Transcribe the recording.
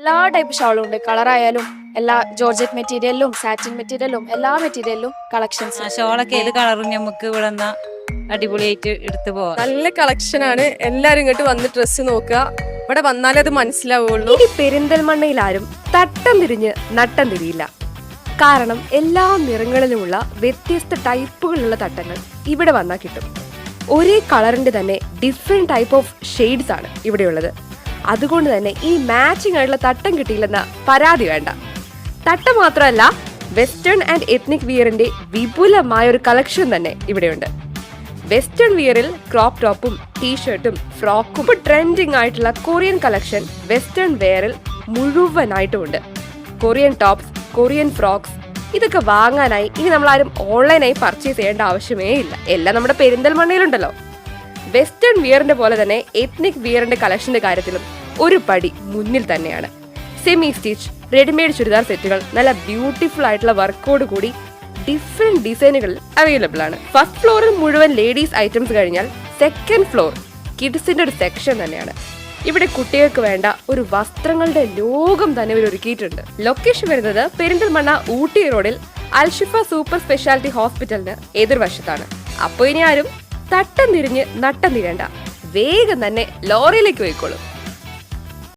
എല്ലാ ടൈപ്പ് ഷോളും ഉണ്ട് കളറായാലും എല്ലാ ജോർജറ്റ് മെറ്റീരിയലും സാറ്റിൻ മെറ്റീരിയലും എല്ലാ മെറ്റീരിയലും കളക്ഷൻസ് ഷോളൊക്കെ ഏത് കളറും നമുക്ക് ഇവിടെ അടിപൊളിയായിട്ട് എടുത്തു പോവാം? നല്ല കളക്ഷൻ ആണ്. എല്ലാരും ഇങ്ങോട്ട് വന്ന് ഡ്രസ്സ് നോക്കുക. ഇവിടെ വന്നാലേ അത് മനസ്സിലാവുള്ളൂ. ഇനി പെരിന്തൽമണ്ണയിൽ ആരും തട്ടം തിരിഞ്ഞ് നട്ടം തിരിയില്ല. കാരണം എല്ലാ നിറങ്ങളിലുമുള്ള വ്യത്യസ്ത ടൈപ്പുകളുള്ള തട്ടങ്ങൾ ഇവിടെ വന്നാൽ കിട്ടും. ഒരേ കളറിന്റെ തന്നെ ഡിഫറെന്റ് ടൈപ്പ് ഓഫ് ഷെയ്ഡ്സ് ആണ് ഇവിടെയുള്ളത്. അതുകൊണ്ട് തന്നെ ഈ മാച്ചിങ് ആയിട്ടുള്ള തട്ടം കിട്ടിയില്ലെന്ന പരാതി വേണ്ട. തട്ടം മാത്രമല്ല വെസ്റ്റേൺ ആൻഡ് എത്നിക് വിയറിന്റെ വിപുലമായ ഒരു കളക്ഷൻ തന്നെ ഇവിടെയുണ്ട്. വെസ്റ്റേൺ വിയറിൽ ക്രോപ്പ് ടോപ്പും ടീഷർട്ടും ഫ്രോക്കും ട്രെൻഡിങ് ആയിട്ടുള്ള കൊറിയൻ കളക്ഷൻ വെസ്റ്റേൺ വെയറിൽ മുഴുവനായിട്ടും ഉണ്ട് കൊറിയൻ ടോപ്സ് കൊറിയൻ ഫ്രോക്സ് ഇതൊക്കെ വാങ്ങാനായി ഇനി നമ്മൾ ആരും ഓൺലൈനായി പർച്ചേസ് ചെയ്യേണ്ട ആവശ്യമേ ഇല്ല. എല്ലാം നമ്മുടെ പെരിന്തൽമണ്ണയിലുണ്ടല്ലോ. വെസ്റ്റേൺ വിയറിന്റെ പോലെ തന്നെ എത്നിക് വിയറിന്റെ കളക്ഷന്റെ കാര്യത്തിലും ഒരു പടി മുന്നിൽ തന്നെയാണ്. സെമി സ്റ്റിച്ച് റെഡിമെയ്ഡ് ചുരിദാർ സെറ്റുകൾ നല്ല ബ്യൂട്ടിഫുൾ ആയിട്ടുള്ള വർക്കോട് കൂടി ഡിഫറെന്റ് ഡിസൈനുകളിൽ അവൈലബിൾ ആണ്. ഫസ്റ്റ് ഫ്ലോറിൽ മുഴുവൻ ലേഡീസ് ഐറ്റംസ് കഴിഞ്ഞാൽ സെക്കൻഡ് ഫ്ലോർ കിഡ്സിന്റെ ഒരു സെക്ഷൻ തന്നെയാണ്. ഇവിടെ കുട്ടികൾക്ക് വേണ്ട ഒരു വസ്ത്രങ്ങളുടെ ലോകം തന്നെ ഇവർ ഒരുക്കിയിട്ടുണ്ട്. ലൊക്കേഷൻ വരുന്നത് പെരിന്തൽമണ്ണ ഊട്ടി റോഡിൽ അൽഷിഫ സൂപ്പർ സ്പെഷ്യാലിറ്റി ഹോസ്പിറ്റലിന് എതിർവശത്താണ്. അപ്പോൾ ഇനി ആരും തട്ടം തിരിഞ്ഞ് നട്ടം തിരണ്ട. വേഗം തന്നെ ലോറിയിലേക്ക് പോയിക്കോളും.